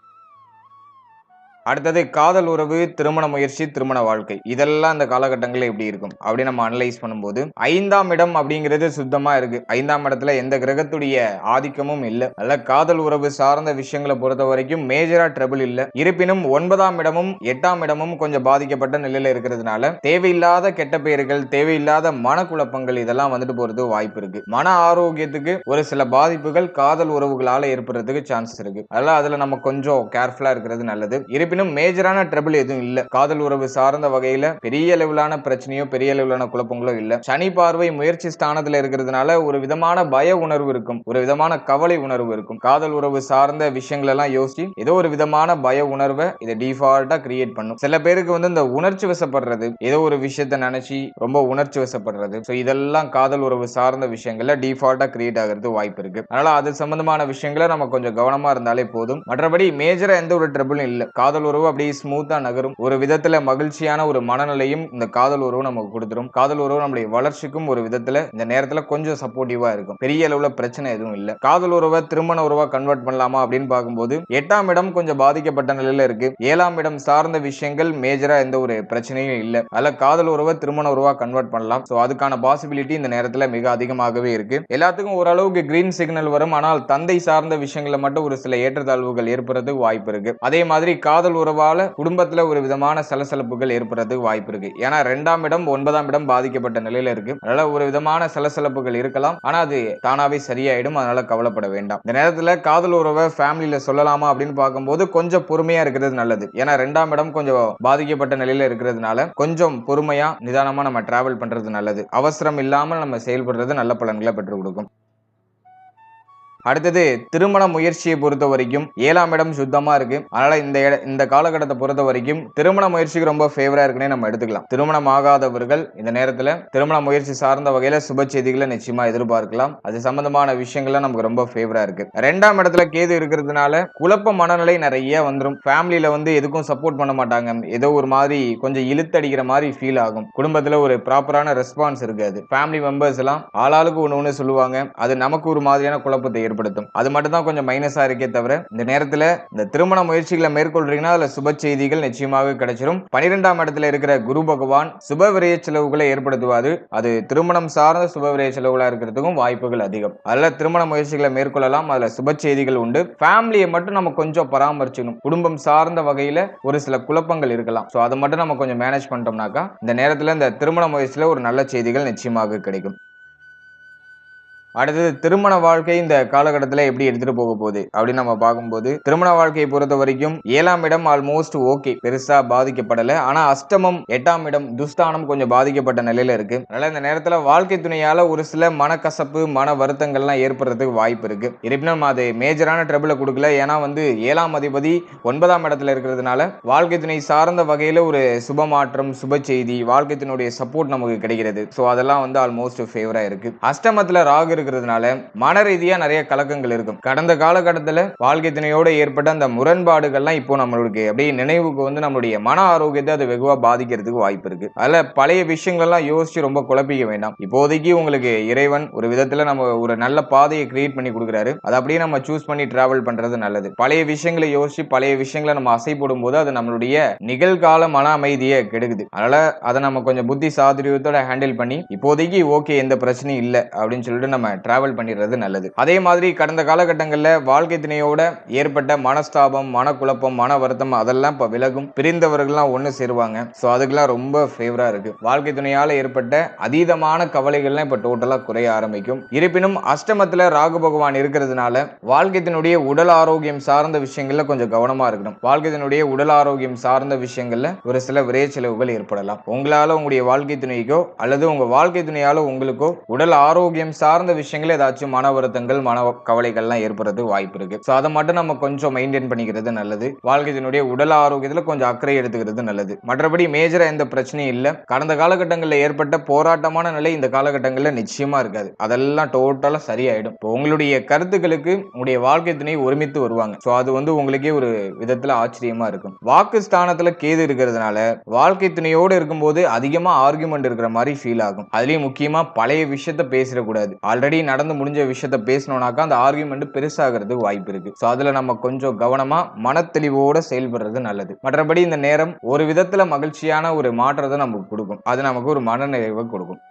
அடுத்தது காதல் உறவு திருமண முயற்சி திருமண வாழ்க்கை. இதெல்லாம் அந்த காலகட்டங்களில் எப்படி இருக்கும்? அப்படி நம்ம அனலைஸ் பண்ணும்போது ஐந்தாம் இடம் அப்படிங்கிறது சுத்தமா இருக்கு. ஐந்தாம் இடத்துல எந்த கிரகத்துடைய ஆதிக்கமும் இல்லை. அல்ல காதல் உறவு சார்ந்த விஷயங்களை பொறுத்த வரைக்கும் மேஜரா ட்ரபிள் இல்லை. இருப்பினும் ஒன்பதாம் இடமும் எட்டாம் இடமும் கொஞ்சம் பாதிக்கப்பட்ட நிலையில இருக்கிறதுனால தேவையில்லாத கெட்ட பெயர்கள் தேவையில்லாத மனக்குழப்பங்கள் இதெல்லாம் வந்துட்டு போறது வாய்ப்பு இருக்கு. மன ஆரோக்கியத்துக்கு ஒரு சில பாதிப்புகள் காதல் உறவுகளால ஏற்படுறதுக்கு சான்சஸ் இருக்கு. அதெல்லாம் அதுல நம்ம கொஞ்சம் கேர்ஃபுல்லா இருக்கிறது நல்லது. இருப்பினும் மேஜரான ட்ரபிள் எதுவும் இல்ல. காதல் உறவு சார்ந்த வகையில பெரிய அளவிலான பிரச்சனையோ பெரிய அளவிலான குழப்பங்களோ இல்ல. சனி பார்வை முயற்சி ஸ்தானத்துல இருக்கிறதுனால ஒரு விதமான பய உணர்வு இருக்கும். ஒரு விதமான கவலை உணர்வு இருக்கும். காதல் உறவு சார்ந்த விஷயங்கள் எல்லாம் யோசிச்சு ஏதோ ஒரு விதமான பய உணர்வை இதை டிஃபால்ட்டா கிரியேட் பண்ணும். சில பேருக்கு வந்து இந்த உணர்ச்சி வசப்படுறது ஏதோ ஒரு விஷயத்த நினைச்சு ரொம்ப உணர்ச்சி வசப்படுறது. ஸோ இதெல்லாம் காதல் உறவு சார்ந்த விஷயங்கள்ல டிஃபால்ட்டா கிரியேட் ஆகிறது வாய்ப்பு இருக்கு. அதனால அது சம்பந்தமான விஷயங்களை நம்ம கொஞ்சம் கவனமா இருந்தாலே போதும். மற்றபடி மேஜரா எந்த ஒரு ட்ரபிளும் இல்லை. காதல் உறவு அப்படியே ஸ்மூத்தா நகரும். ஒரு விதத்துல மகிழ்ச்சியான ஒரு மனநிலையும் இந்த காதல் உறவு நமக்கு கொடுத்துரும். காதல் உறவு நம்முடைய வளர்ச்சிக்கும் ஒரு விதத்துல இந்த நேரத்துல கொஞ்சம் சப்போர்ட்டிவா இருக்கும். பெரிய அளவுல பிரச்சனை எதுவும் இல்ல. காதல் உறவை திருமண உறவா கன்வெர்ட் பண்ணலாமா அப்படின்னு பார்க்கும்போது எட்டாம் இடம் கொஞ்சம் பாதிக்கப்பட்ட நிலையில இருக்கு. ஏழாம் இடம் சார்ந்த விஷயங்கள் மேஜரா எந்த ஒரு பிரச்சனையும் இல்ல. அதுல காதல் உறவை திருமண உறவா கன்வெர்ட் பண்ணலாம். சோ அதுக்கான பாசிபிலிட்டி இந்த நேரத்துல மிக அதிகமாகவே இருக்கு. எல்லாத்துக்கும் ஓரளவுக்கு கிரீன் சிக்னல் வரும். ஆனால் தந்தை சார்ந்த விஷயங்களை மட்டும் ஒரு சில ஏற்றத்தாழ்வுகள் ஏற்படுறதுக்கு வாய்ப்பு இருக்கு. அதே மாதிரி காதல் உறவால குடும்பத்துல ஒரு விதமான சலசலப்புகள் ஏற்படுறதுக்கு வாய்ப்பு இருக்கு. ஏன்னா ரெண்டாம் இடம் ஒன்பதாம் இடம் பாதிக்கப்பட்ட நிலையில இருக்கு. அதனால ஒரு விதமான சலசலப்புகள் இருக்கலாம். ஆனா அது தானாவே சரியாயிடும். அதனால கவலைப்பட வேண்டாம். இந்த நேரத்துல காதல் உறவை ஃபேமிலியில சொல்லலாமா அப்படின்னு பார்க்கும்போது கொஞ்சம் பொறுமையா இருக்கிறது நல்லது. ஏன்னா ரெண்டாம் இடம் கொஞ்சம் பாதிக்கப்பட்ட நிலையில இருக்கிறதுனால கொஞ்சம் பொறுமையா நிதானமா நம்ம டிராவல் பண்றது நல்லது. அவசரம் இல்லாமல் நம்ம செயல்படுறது நல்ல பலன்களை பெற்றுக் கொடுக்கும். அடுத்தது திருமண முயற்சியை பொறுத்த வரைக்கும் ஏழாம் இடம் சுத்தமா இருக்கு. அதனால இந்த இந்த காலகட்டத்தை பொறுத்த வரைக்கும் திருமண முயற்சிக்கு ரொம்ப ஃபேவரா இருக்குன்னே நம்ம எடுத்துக்கலாம். திருமணம் ஆகாதவர்கள் இந்த நேரத்துல திருமண முயற்சி சார்ந்த வகையில சுப செய்திகளை நிச்சயமா எதிர்பார்க்கலாம். அது சம்பந்தமான விஷயங்கள்லாம் நமக்கு ரொம்ப ஃபேவரா இருக்கு. ரெண்டாம் இடத்துல கேது இருக்கிறதுனால குழப்ப மனநிலை நிறைய வந்துடும் ஃபேமிலியில வந்து எதுக்கும் சப்போர்ட் பண்ண மாட்டாங்க. ஏதோ ஒரு மாதிரி கொஞ்சம் இழுத்தடிக்கிற மாதிரி ஃபீல் ஆகும். குடும்பத்துல ஒரு ப்ராப்பரான ரெஸ்பான்ஸ் இருக்காது. ஃபேமிலி மெம்பர்ஸ் எல்லாம் ஆளாளுக்கு ஒன்று ஒன்று சொல்லுவாங்க. அது நமக்கு ஒரு மாதிரியான குழப்பத்தை ஏற்படுத்தும். அது மட்டும் தான் கொஞ்சம் மைனஸா இருக்கே தவிர இந்த நேரத்துல இந்த திருமண முயற்சிகளை மேற்கொள்றீங்கன்னா அதுல சுப செய்திகள் நிச்சயமாக கிடைச்சிரும். பனிரெண்டாம் இடத்துல இருக்கிற குரு பகவான் சுப விரைய செலவுகளை ஏற்படுத்துவாரு. அது திருமணம் சார்ந்த சுப விரைய செலவுகளா இருக்கிறதுக்கும் வாய்ப்புகள் அதிகம். அதுல திருமண முயற்சிகளை மேற்கொள்ளலாம். அதுல சுப செய்திகள் உண்டு. ஃபேமிலியை மட்டும் நம்ம கொஞ்சம் பராமரிச்சுக்கணும். குடும்பம் சார்ந்த வகையில ஒரு சில குழப்பங்கள் இருக்கலாம். ஸோ அதை மட்டும் நம்ம கொஞ்சம் மேனேஜ் பண்ணிட்டோம்னாக்கா இந்த நேரத்துல இந்த திருமண முயற்சியில ஒரு நல்ல செய்திகள் நிச்சயமாக கிடைக்கும். அடுத்தது திருமண வாழ்க்கை இந்த காலகட்டத்தில் எப்படி எடுத்துட்டு போக போகுது அப்படின்னு நம்ம பார்க்கும்போது திருமண வாழ்க்கையை பொறுத்த வரைக்கும் ஏழாம் இடம் ஆல்மோஸ்ட் ஓகே பெருசா பாதிக்கப்படலை. ஆனா அஷ்டமம் எட்டாம் இடம் துஸ்தானம் கொஞ்சம் பாதிக்கப்பட்ட நிலையில இருக்கு. அதனால இந்த நேரத்தில் வாழ்க்கை துணையால ஒரு சில மனக்கசப்பு மன வருத்தங்கள்லாம் ஏற்படுறதுக்கு வாய்ப்பு இருக்கு. இருப்பினும் அது மேஜரான ட்ரபிளை கொடுக்கல. ஏன்னா வந்து ஏழாம் அதிபதி ஒன்பதாம் இடத்துல இருக்கிறதுனால வாழ்க்கை துணை சார்ந்த வகையில் ஒரு சுப மாற்றம் சுப செய்தி வாழ்க்கை துணையுடைய சப்போர்ட் நமக்கு கிடைக்கிறது. ஸோ அதெல்லாம் வந்து ஆல்மோஸ்ட் ஃபேவரா இருக்கு. அஷ்டமத்தில் ராகு இருக்கிறதுனால மன ரீதியா நிறைய கலக்கங்கள் இருக்கும். கடந்த காலகட்டத்தில் வாழ்க்கை துணையோட ஏற்பட்ட அந்த முரண்பாடுகள்லாம் இப்போ நம்மளுக்கு அப்படியே நினைவுக்கு வந்து நம்மளுடைய மன ஆரோக்கியத்தை அது வெகுவா பாதிக்கிறதுக்கு வாய்ப்பு இருக்கு. அதுல பழைய விஷயங்கள்லாம் யோசிச்சு ரொம்ப குழப்பிக்க வேண்டாம். இப்போதைக்கு உங்களுக்கு இறைவன் ஒரு விதத்துல நம்ம ஒரு நல்ல பாதையை கிரியேட் பண்ணி கொடுக்குறாரு. அதை அப்படியே நம்ம சூஸ் பண்ணி டிராவல் பண்றது நல்லது. பழைய விஷயங்களை யோசிச்சு பழைய விஷயங்களை நம்ம அசை போடும்போது அது நம்மளுடைய நிகழ்கால மன அமைதியை கெடுக்குது. அதனால அதை நம்ம கொஞ்சம் புத்தி சாதுரியத்தோட ஹேண்டில் பண்ணி இப்போதைக்கு ஓகே எந்த பிரச்சனையும் இல்லை அப்படின்னு சொல்லிட்டு நம்ம டிராவல் பண்ணிடுறது நல்லது. அதே மாதிரி கடந்த காலகட்டங்களில் வாழ்க்கை துணையோட ஏற்பட்ட மனஸ்தாபம் மனக்குழப்பம் மன வருத்தம் அதெல்லாம் இப்போ விலகும். பிரிந்தவர்கள்லாம் ஒன்று சேருவாங்க. ஸோ அதுக்கெல்லாம் ரொம்ப ஃபேவராக இருக்கு. வாழ்க்கை துணையால் ஏற்பட்ட அதீதமான கவலைகள்லாம் இப்போ டோட்டலாக குறைய ஆரம்பிக்கும். இருப்பினும் அஷ்டமத்தில் ராகு பகவான் இருக்கிறதுனால வாழ்க்கைத்தினுடைய உடல் ஆரோக்கியம் சார்ந்த விஷயங்களில் கொஞ்சம் கவனமா இருக்கணும். வாழ்க்கையினுடைய உடல் ஆரோக்கியம் சார்ந்த விஷயங்கள்ல ஒரு சில விரை செலவுகள் ஏற்படலாம். உங்களால உங்களுடைய வாழ்க்கை துணைக்கோ அல்லது உங்க வாழ்க்கை துணையால உங்களுக்கோ உடல் ஆரோக்கியம் சார்ந்த விஷயங்கள் ஏதாச்சும் மன வருத்தங்கள் மன கவலைகள்லாம் ஏற்படுறது வாய்ப்பு இருக்கு. ஸோ அதை மட்டும் நம்ம கொஞ்சம் மெயின்டைன் பண்ணிக்கிறது நல்லது. வாழ்க்கையினுடைய உடல் ஆரோக்கியத்தில் கொஞ்சம் அக்கறை எடுத்துக்கிறது நல்லது. மற்றபடி மேஜரா எந்த பிரச்சனையும் இல்லை. கடந்த காலகட்டங்களில் ஏற்பட்ட போராட்டமான நிலை இந்த காலகட்டங்களில் நிச்சயமா இருக்காது. அதெல்லாம் டோட்டலாக சரியாயிடும். இப்போ உங்களுடைய கருத்துக்களுக்கு உங்களுடைய வாழ்க்கை துணை ஒருமித்து வருவாங்க. ஸோ அது வந்து உங்களுக்கே ஒரு விதத்தில் ஆச்சரியமா இருக்கும். வாக்கு ஸ்தானத்தில் கேது இருக்கிறதுனால வாழ்க்கை துணையோடு இருக்கும்போது அதிகமாக ஆர்குமெண்ட் இருக்கிற மாதிரி ஃபீல் ஆகும். அதுலேயும் முக்கியமாக பழைய விஷயத்த பேசிடக்கூடாது. ஆல்ரெடி ஆல்ரெடி நடந்து முடிஞ்ச விஷயத்த பேசணும்னாக்கா அந்த ஆர்குமெண்ட் பெருசாகிறதுக்கு வாய்ப்பு இருக்கு. ஸோ அதுல நம்ம கொஞ்சம் கவனமா மனத்தெளிவோட செயல்படுறது நல்லது. மற்றபடி இந்த நேரம் ஒரு விதத்துல மகிழ்ச்சியான ஒரு மாற்றத்தை நமக்கு கொடுக்கும். அது நமக்கு ஒரு மனநிறைவை கொடுக்கும்.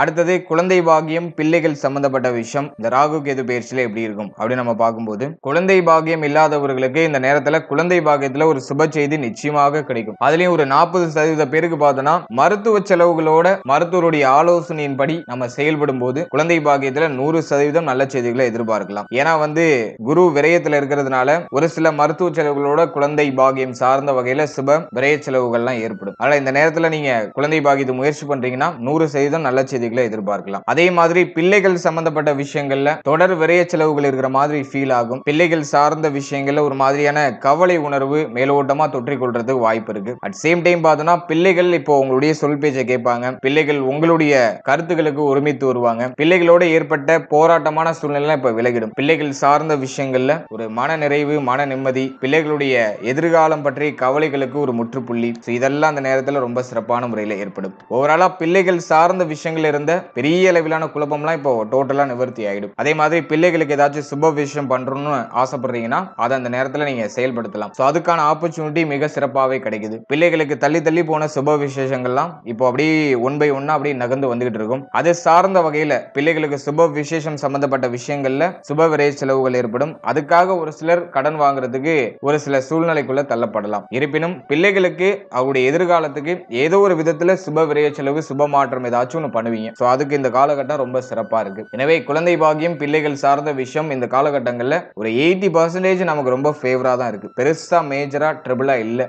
அடுத்தது குழந்தை பாகியம் பிள்ளைகள் சம்பந்தப்பட்ட விஷயம். இந்த ராகு கேது பயிற்சியில எப்படி இருக்கும்? அப்படின்னு நம்ம பார்க்கும்போது குழந்தை பாகியம் இல்லாதவர்களுக்கு இந்த நேரத்துல குழந்தை பாகியத்துல ஒரு சுப செய்தி நிச்சயமாக கிடைக்கும். அதுலயும் ஒரு நாற்பது சதவீத பேருக்கு பார்த்தோம்னா மருத்துவ செலவுகளோட மருத்துவருடைய ஆலோசனையின்படி நம்ம செயல்படும் போது குழந்தை பாகியத்துல நூறு சதவீதம் நல்ல செய்திகளை எதிர்பார்க்கலாம். ஏன்னா வந்து குரு விரயத்துல இருக்கிறதுனால ஒரு சில மருத்துவ செலவுகளோட குழந்தை பாகியம் சார்ந்த வகையில சுப விரய செலவுகள்லாம் ஏற்படும். அதனால இந்த நேரத்துல நீங்க குழந்தை பாக்கியத்தை முயற்சி பண்றீங்கன்னா நூறு சதவீதம் நல்ல செய்திகள் எதிர்பார்க்கலாம். அதே மாதிரி பிள்ளைகள் சம்பந்தப்பட்ட விஷயங்கள்ல தொடர் விரைய செலவுகள் இருக்கிற மாதிரி ஃபீல் ஆகும். பிள்ளைகள் சார்ந்த விஷயங்கள்ல ஒரு மாதிரியான கவலை உணர்வு மேலோட்டமா தொற்றிக் கொள்றதுக்கு வாய்ப்பு இருக்கு. அட் சேம் டைம் பார்த்தோம்னா பிள்ளைகள் இப்போ உங்களுடைய சொல் பேச்சை கேட்பாங்க. பிள்ளைகள் உங்களுடைய கருத்துக்களுக்கு ஒருமித்து வருவாங்க. பிள்ளைகளோட ஏற்பட்ட போராட்டமான சூழ்நிலை இப்ப விலகிடும். பிள்ளைகள் சார்ந்த விஷயங்கள்ல ஒரு மன நிறைவு மன நிம்மதி பிள்ளைகளுடைய எதிர்காலம் பற்றிய கவலைகளுக்கு ஒரு முற்றுப்புள்ளி. இதெல்லாம் அந்த நேரத்தில் ரொம்ப சிறப்பான முறையில் ஏற்படும். ஓவராலா பிள்ளைகள் சார்ந்த விஷயங்கள் இருந்த பெரிய அளவிலான குழப்பம்லாம் இப்போ டோட்டலா நிவர்த்தி ஆயிடும் அதே மாதிரி பிள்ளைகளுக்கு ஏதாச்சும் சுப விஷயம் பண்றோம்னு ஆசைப்படுறீங்கன்னா அதை அந்த நேரத்துல நீங்க செயல்படுத்தலாம். ஸோ அதுக்கான ஆப்பர்ச்சுனிட்டி மிக சிறப்பாகவே கிடைக்குது. பிள்ளைகளுக்கு தள்ளி தள்ளி போன சுப விசேஷங்கள்லாம் இப்போ அப்படியே ஒன் பை ஒன்னா அப்படியே நகர்ந்து வந்துகிட்டு இருக்கும். அது சார்ந்த வகையில பிள்ளைகளுக்கு சுப விசேஷம் சம்பந்தப்பட்ட விஷயங்கள்ல சுப விரைய செலவுகள் ஏற்படும். அதுக்காக ஒரு சிலர் கடன் வாங்குறதுக்கு ஒரு சில சூழ்நிலைக்குள்ள தள்ளப்படலாம். இருப்பினும் பிள்ளைகளுக்கு அவருடைய எதிர்காலத்துக்கு ஏதோ ஒரு விதத்துல சுப விரைய செலவு சுப மாற்றம் ஏதாச்சும் ஒன்று பண்ணுவீங்க. ஸோ அதுக்கு இந்த காலகட்டம் ரொம்ப சிறப்பா இருக்கு. எனவே குழந்தை பாக்கியம் பிள்ளைகள் சார்ந்த விஷயம் இந்த காலகட்டங்களில் ஒரு எயிட்டி பர்சன்டேஜ் நமக்கு ரொம்ப ஃபேவரா தான் இருக்கு. பெருசா மேஜரா ட்ரிபிளா இல்லை.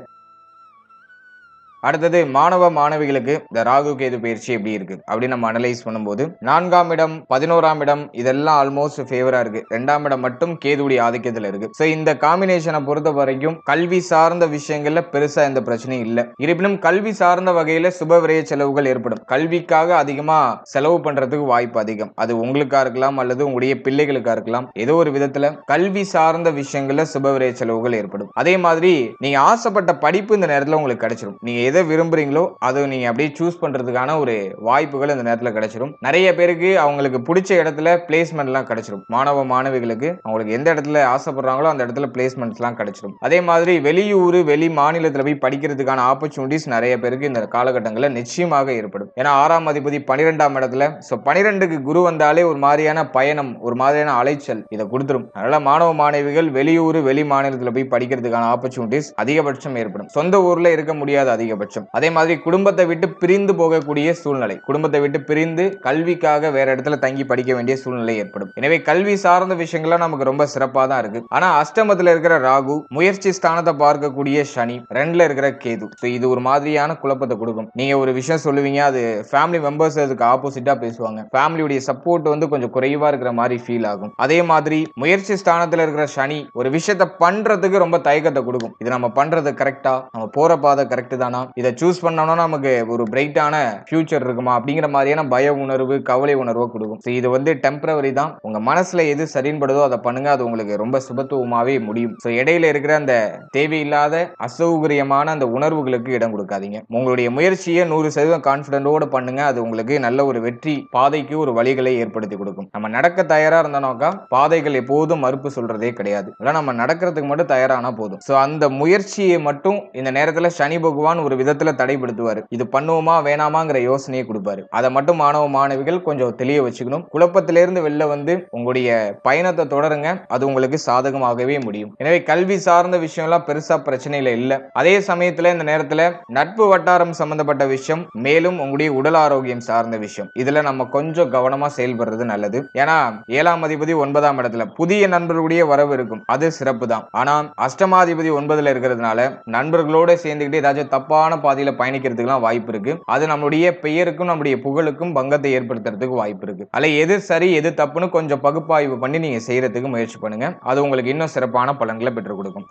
அடுத்தது மாணவ மாணவிகளுக்கு இந்த ராகு கேது பயிற்சி எப்படி இருக்கு அப்படின்னு நம்ம அனலைஸ் பண்ணும்போது நான்காம் இடம் பதினோராம் இடம் இதெல்லாம் ஆல்மோஸ்ட் ஃபேவரா இருக்கு. ரெண்டாம் இடம் மட்டும் கேதுடைய ஆதிக்கத்துல இருக்கு. ஸோ இந்த காம்பினேஷனை பொறுத்த வரைக்கும் கல்வி சார்ந்த விஷயங்கள்ல பெருசா எந்த பிரச்சனையும் இல்லை. இருப்பினும் கல்வி சார்ந்த வகையில சுப விரைய செலவுகள் ஏற்படும். கல்விக்காக அதிகமா செலவு பண்றதுக்கு வாய்ப்பு அதிகம். அது உங்களுக்கா இருக்கலாம் அல்லது உங்களுடைய பிள்ளைகளுக்கா இருக்கலாம். ஏதோ ஒரு விதத்துல கல்வி சார்ந்த விஷயங்கள்ல சுப விரைய செலவுகள் ஏற்படும். அதே மாதிரி நீங்க ஆசைப்பட்ட படிப்பு இந்த நேரத்துல உங்களுக்கு கிடைச்சிடும் நீங்க எதை விரும்புறீங்களோ அதை நீங்கள் அப்படியே சூஸ் பண்ணுறதுக்கான ஒரு வாய்ப்புகள் இந்த நேரத்தில் கிடைச்சிரும். நிறைய பேருக்கு அவங்களுக்கு பிடிச்ச இடத்துல பிளேஸ்மெண்ட்லாம் கிடைச்சிரும். மாணவ மாணவிகளுக்கு அவங்களுக்கு எந்த இடத்துல ஆசைப்படுறாங்களோ அந்த இடத்துல பிளேஸ்மெண்ட்ஸ்லாம் கிடைச்சிரும். அதே மாதிரி வெளியூர் வெளி மாநிலத்தில் போய் படிக்கிறதுக்கான ஆப்பர்ச்சுனிட்டிஸ் நிறைய பேருக்கு இந்த காலகட்டங்களில் நிச்சயமாக ஏற்படும். ஏன்னா ஆறாம் அதிபதி பன்னிரெண்டாம் இடத்துல ஸோ பனிரெண்டுக்கு குரு வந்தாலே ஒரு மாதிரியான பயணம் ஒரு மாதிரியான அலைச்சல் இதை கொடுத்துரும். அதனால மாணவ மாணவிகள் வெளியூர் வெளி மாநிலத்தில் போய் படிக்கிறதுக்கான ஆப்பர்ச்சுனிட்டிஸ் அதிகபட்சம் ஏற்படும். சொந்த ஊரில் இருக்க முடியாத அதிகபட்சம். அதே மாதிரி குடும்பத்தை விட்டு பிரிந்து போகக்கூடிய சூழ்நிலை. குடும்பத்தை விட்டு பிரிந்து கல்விக்காக வேற இடத்துல தங்கி படிக்க வேண்டிய சூழ்நிலை ஏற்படும். எனவே கல்வி சார்ந்த விஷயங்கள்லாம் நமக்கு ரொம்ப சிறப்பாக தான் இருக்கு. ஆனா அஷ்டமத்துல இருக்கிற ராகு முயற்சி ஸ்தானத்தை பார்க்கக்கூடிய சனி ரெண்டுல இருக்கிற கேது. ஸோ இது ஒரு மாதிரியான குழப்பத்தை கொடுக்கும். நீங்க ஒரு விஷயம் சொல்லுவீங்க அது ஃபேமிலி மெம்பர்ஸ் அதுக்கு ஆப்போசிட்டா பேசுவாங்க. ஃபேமிலியுடைய சப்போர்ட் வந்து கொஞ்சம் குறைவா இருக்கிற மாதிரி ஃபீல் ஆகும். அதே மாதிரி முயற்சி ஸ்தானத்துல இருக்கிற சனி ஒரு விஷயத்த பண்றதுக்கு ரொம்ப தயக்கத்தை கொடுக்கும். இது நம்ம பண்றது கரெக்டா நம்ம போற பாதை கரெக்ட் தானா? இதை சூஸ் பண்ணோம்னா நமக்கு ஒரு பிரைட்டான ஃபியூச்சர் இருக்குமா? அப்படிங்கிற மாதிரியான பய உணர்வு கவலை உணர்வை கொடுக்கும். ஸோ இது வந்து டெம்பரவரி தான். உங்க மனசுல எது சரின்படுதோ அதை பண்ணுங்க. அது உங்களுக்கு ரொம்ப சுபத்துவமாவே முடியும். ஸோ இடையில இருக்கிற அந்த தேவையில்லாத அசௌகரியமான அந்த உணர்வுகளுக்கு இடம் கொடுக்காதீங்க. உங்களுடைய முயற்சியை நூறு சதவீதம் கான்பிடண்டோட பண்ணுங்க. அது உங்களுக்கு நல்ல ஒரு வெற்றி பாதைக்கு ஒரு வழிகளை ஏற்படுத்தி கொடுக்கும். நம்ம நடக்க தயாரா இருந்தோம்னாக்கா பாதைகள் எப்போதும் மறுப்பு சொல்றதே கிடையாது. இல்லை நம்ம நடக்கிறதுக்கு மட்டும் தயாரானா போதும். ஸோ அந்த முயற்சியை மட்டும் இந்த நேரத்தில் சனி பகவான் ஒரு விதத்துல தடைப்படுத்துவார். இது பண்ணுவோமா வேணாமாங்கிற யோசனையை கொடுப்பாரு. அதை மட்டும் மாணவ மாணவிகள் கொஞ்சம் தெளிய வச்சுக்கணும். குழப்பத்திலிருந்து வெளில வந்து உங்களுடைய பயணத்தை தொடருங்க. அது உங்களுக்கு சாதகமாகவே முடியும். எனவே கல்வி சார்ந்த விஷயம்லாம் பெருசா பிரச்சனையில இல்லை. அதே சமயத்துல இந்த நேரத்துல நட்பு வட்டாரம் சம்பந்தப்பட்ட விஷயம் மேலும் உங்களுடைய உடல் ஆரோக்கியம் சார்ந்த விஷயம். இதுல நம்ம கொஞ்சம் கவனமா செயல்படுறது நல்லது. ஏன்னா ஏழாம் அதிபதி ஒன்பதாம் இடத்துல புதிய நண்பர்களுடைய வரவு இருக்கும். அது சிறப்பு தான் ஆனா அஷ்டமாதிபதி ஒன்பதுல இருக்கிறதுனால நண்பர்களோட சேர்ந்துக்கிட்டு ஏதாச்சும் தப்பான பாதையில பயணிக்கிறதுக்குலாம் வாய்ப்பு இருக்கு. அது நம்மளுடைய பெயருக்கும் நம்முடைய புகழுக்கும் பங்கத்தை ஏற்படுத்துறதுக்கு வாய்ப்பு இருக்கு. அல்ல எது சரி எது தப்புன்னு கொஞ்சம் பகுப்பாய்வு பண்ணி நீங்க செய்யறதுக்கு முயற்சி பண்ணுங்க. அது உங்களுக்கு இன்னும் சிறப்பான பலன்களை பெற்றுக் கொடுக்கும்.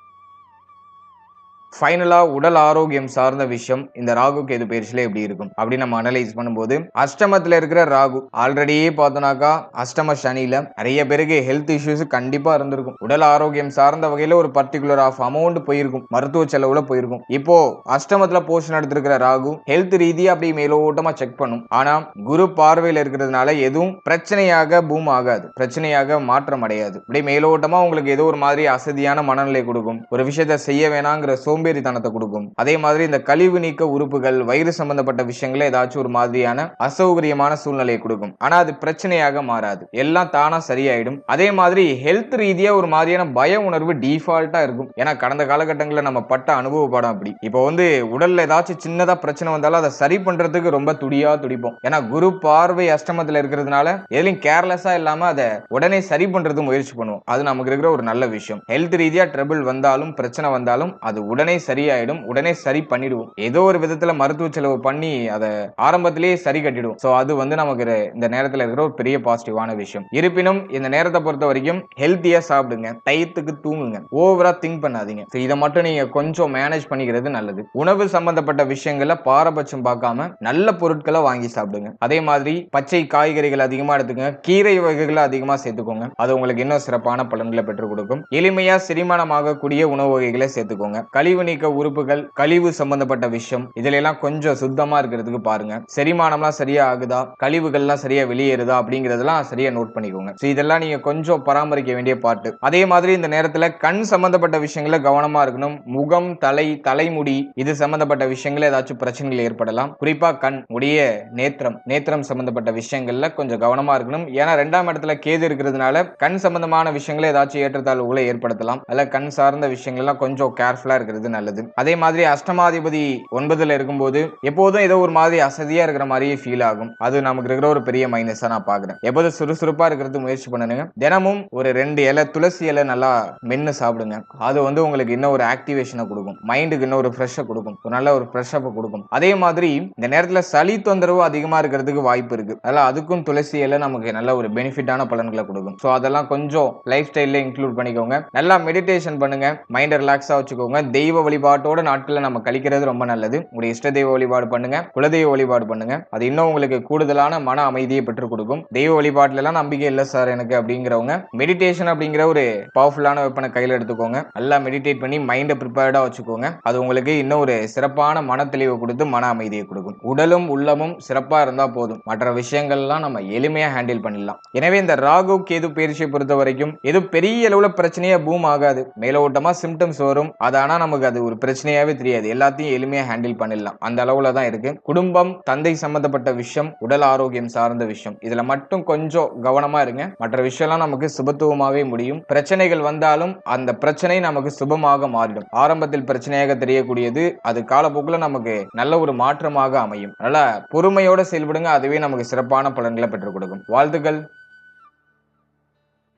ஃபைனலா உடல் ஆரோக்கியம் சார்ந்த விஷயம் இந்த ராகு கேது பயிற்சியில எப்படி இருக்கும்? அப்படின்னு நம்ம அனலைஸ் பண்ணும்போது அஷ்டமத்துல இருக்கிற ராகு ஆல்ரெடியே பார்த்தோம்னாக்கா அஷ்டம சனியில நிறைய பேருக்கு ஹெல்த் இஷ்யூஸ் கண்டிப்பா இருந்திருக்கும். உடல் ஆரோக்கியம் சார்ந்த வகையில ஒரு பர்டிகுலர் ஆஃப் அமௌண்ட் போயிருக்கும். மருத்துவ செலவுல போயிருக்கும். இப்போ அஷ்டமத்துல போர்ஷன் எடுத்திருக்கிற ராகு ஹெல்த் ரீதியா அப்படி மேலோட்டமா செக் பண்ணும். ஆனா குரு பார்வையில இருக்கிறதுனால எதுவும் பிரச்சனையாக பூம் ஆகாது. பிரச்சனையாக மாற்றம் அடையாது. அப்படியே மேலோட்டமா உங்களுக்கு ஏதோ ஒரு மாதிரி அசதியான மனநிலை கொடுக்கும். ஒரு விஷயத்த செய்ய வேணாங்கிற சோம்பேறித்தனத்தை கொடுக்கும். அதே மாதிரி இந்த கழிவு நீக்க உறுப்புகள் வயிறு சம்பந்தப்பட்ட விஷயங்கள ஏதாச்சும் ஒரு மாதிரியான அசௌகரியமான சூழ்நிலையை கொடுக்கும். ஆனா அது பிரச்சனையாக மாறாது. எல்லாம் தானா சரியாயிடும். அதே மாதிரி ஹெல்த் ரீதியா ஒரு மாதிரியான பய உணர்வு டிஃபால்ட்டா இருக்கும். ஏன்னா கடந்த காலகட்டங்களில் நம்ம பட்ட அனுபவ படம் அப்படி. இப்போ வந்து உடல்ல ஏதாச்சும் சின்னதா பிரச்சனை வந்தாலும் அதை சரி பண்றதுக்கு ரொம்ப துடியா துடிப்போம். ஏன்னா குரு பார்வை அஷ்டமத்தில் இருக்கிறதுனால எதுலையும் கேர்லெஸ்ஸா இல்லாம அதை உடனே சரி பண்றது முயற்சி பண்ணுவோம். அது நமக்கு இருக்கிற ஒரு நல்ல விஷயம். ஹெல்த் ரீதியா ட்ரபிள் வந்தாலும் பிரச்சனை வந்தாலும் அது உடனே சரியாயிடும் உடனே சரி பண்ணிடுவோம். ஏதோ ஒரு விதத்துல மருத்துவ செலவு பண்ணி அதை ஆரம்பத்திலேயே சரி கட்டிடுவோம். சோ அது வந்து நமக்கு இந்த நேரத்தில் இருக்கிற ஒரு பெரிய பாசிட்டிவான விஷயம். இருப்பினும் இந்த நேரத்தை பொறுத்த வரைக்கும் ஹெல்த்தியா சாப்பிடுங்க. டயத்துக்கு தூங்குங்க. ஓவரா திங்க் பண்ணாதீங்க. இதை மட்டும் நீங்க கொஞ்சம் மேனேஜ் பண்ணிக்கிறது நல்லது. உணவு சம்பந்தப்பட்ட விஷயங்கள்ல பாரபட்சம் பார்க்காம நல்ல பொருட்களை வாங்கி சாப்பிடுங்க. அதே மாதிரி பச்சை காய்கறிகள் அதிகமா எடுத்துக்கோங்க. கீரை வகைகளை அதிகமா சேர்த்துக்கோங்க. அது உங்களுக்கு இன்னும் சிறப்பான பலன்களை பெற்றுக் கொடுக்கும். எளிமையா செரிமானமாகக்கூடிய உணவு வகைகளை சேர்த்துக்கோங்க. கழிவு நீக்க உறுப்புகள் கழிவு சம்பந்தப்பட்ட விஷயம் இதுல எல்லாம் கொஞ்சம் சுத்தமா இருக்கிறதுக்கு பாருங்க. செரிமானம்லாம் சரியா ஆகுதா? கழிவுகள்லாம் சரியா வெளியேறுதா? அப்படிங்கறதெல்லாம் சரியா நோட் பண்ணிக்கோங்க. சோ இதெல்லாம் நீங்க கொஞ்சம் பராமரிக்க வேண்டிய பாட்டு அதே மாதிரி இந்த நேரத்துல கண் சம்பந்தப்பட்ட விஷயங்கள கவனமா இருக்கணும். முகம் தலை தலைமுடி இது சம்பந்தப்பட்ட விஷயங்கள ஏதாச்சும் பிரச்சனைகள் ஏற்படலாம். குறிப்பா கண் உடைய நேத்திரம் நேத்திரம் சம்பந்தப்பட்ட விஷயங்கள்ல கொஞ்சம் கவனமா இருக்கணும். ஏன்னா ரெண்டாம் இடத்துல கேது இருக்கிறதுனால கண் சம்பந்தமான விஷயங்களை ஏதாச்சும் ஏற்றத்தாழ்வுகளை ஏற்படுத்தலாம். அதில் கண் சார்ந்த விஷயங்கள் எல்லாம் கொஞ்சம் கேர்ஃபுல்லா இருக்கிறது நல்லது. அதே மாதிரி அஷ்டமாதிபதி ஒன்பதுல இருக்கும்போது எப்போதும் ஏதோ ஒரு மாதிரி அசதியா இருக்கிற மாதிரியே ஃபீல் ஆகும். அது நமக்கு இருக்கிற ஒரு பெரிய மைனஸா நான் பாக்குறேன் எப்போதும் சுறுசுறுப்பா இருக்கிறது முயற்சி பண்ணுங்க. தினமும் ஒரு ரெண்டு இலை துளசி இலை நல்லா மென்னு சாப்பிடுங்க. அது வந்து உங்களுக்கு இன்னும் ஒரு ஆக்டிவேஷனை கொடுக்கும். மைண்டுக்கு இன்னும் ஒரு ஃப்ரெஷ்ஷை கொடுக்கும். ஒரு நல்ல ஒரு ஃப்ரெஷ்ஷப்பை கொடுக்கும். அதே மாதிரி இந்த நேரத்தில் சளி தொந்தரவு அதிகமா இருக்கிறதுக்கு வாய்ப்பு இருக்கு. அதனால அதுக்கும் துளசி இலை நமக்கு நல்ல ஒரு பெனிஃபிட்டான பலன்களை கொடுக்கும். ஸோ அதெல்லாம் கொஞ்சம் லைஃப் ஸ்டைலில் இன்க்ளூட் பண்ணிக்கோங்க. நல்லா மெடிடேஷன் பண்ணுங்க. மைண்டை ரிலாக்ஸா வச்சுக்கோங்க. தெய்வ வழிபாட்டோட நாட்களை நம்ம கழிக்கிறது ரொம்ப நல்லது. உங்களுடைய இஷ்ட தெய்வ வழிபாடு பண்ணுங்க குலதெய்வ வழிபாடு பண்ணுங்க. அது இன்னும் உங்களுக்கு கூடுதலான மன அமைதியை பெற்றுக் கொடுக்கும். தெய்வ வழிபாட்டுல எல்லாம் நம்பிக்கை இல்லை சார் எனக்கு அப்படிங்கிறவங்க மெடிடேஷன் அப்படிங்கிற ஒரு பவர்ஃபுல்லான வெப்பனை கையில் எடுத்துக்கோங்க. நல்லா மெடிடேட் பண்ணி மைண்டை ப்ரிப்பேர்டா வச்சுக்கோங்க. அது உங்களுக்கு இன்னும் ஒரு சிறப்பான மன தெளிவை கொடுத்து மன அமைதியை கொடுக்கும். உடலும் உள்ளமும் சிறப்பா இருந்தா போதும். மற்ற விஷயங்கள்லாம் நம்ம எளிமையா ஹேண்டில் பண்ணிடலாம். எனவே இந்த ராகு கேது பயிற்சியை பொறுத்த வரைக்கும் எது பெரிய அளவுல பிரச்சனையா பூம் ஆகாது. மேலோட்டமா சிம்டம்ஸ் வரும். அது ஆனால் நமக்கு அது ஒரு பிரச்சனையாவே தெரியாது. எல்லாத்தையும் எளிமையா ஹேண்டில் பண்ணிடலாம். அந்த அளவுல தான் இருக்கு. குடும்பம் தந்தை சம்பந்தப்பட்ட விஷயம் உடல் ஆரோக்கியம் சார்ந்த விஷயம். இதுல மட்டும் கொஞ்சம் கவனமா இருங்க. மற்ற விஷயம்லாம் நமக்கு சுபத்துவமாவே முடியும். பிரச்சனைகள் வந்தாலும் அந்த பிரச்சனை நமக்கு சுபமாக மாறிடும். ஆரம்பத்தில் பிரச்சனையாக தெரியக்கூடியது அது காலப்போக்கில் நமக்கு நல்ல ஒரு மாற்றமாக அமையும். அதனால பொறுமையோட செயல்படுங்க. அதுவே நமக்கு சிறப்பான பலன்களை பெற்றுக் கொடுக்கும். வாழ்த்துக்கள்.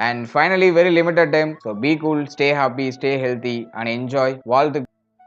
and finally very limited time so be cool stay happy stay healthy and enjoy வாழ்த்து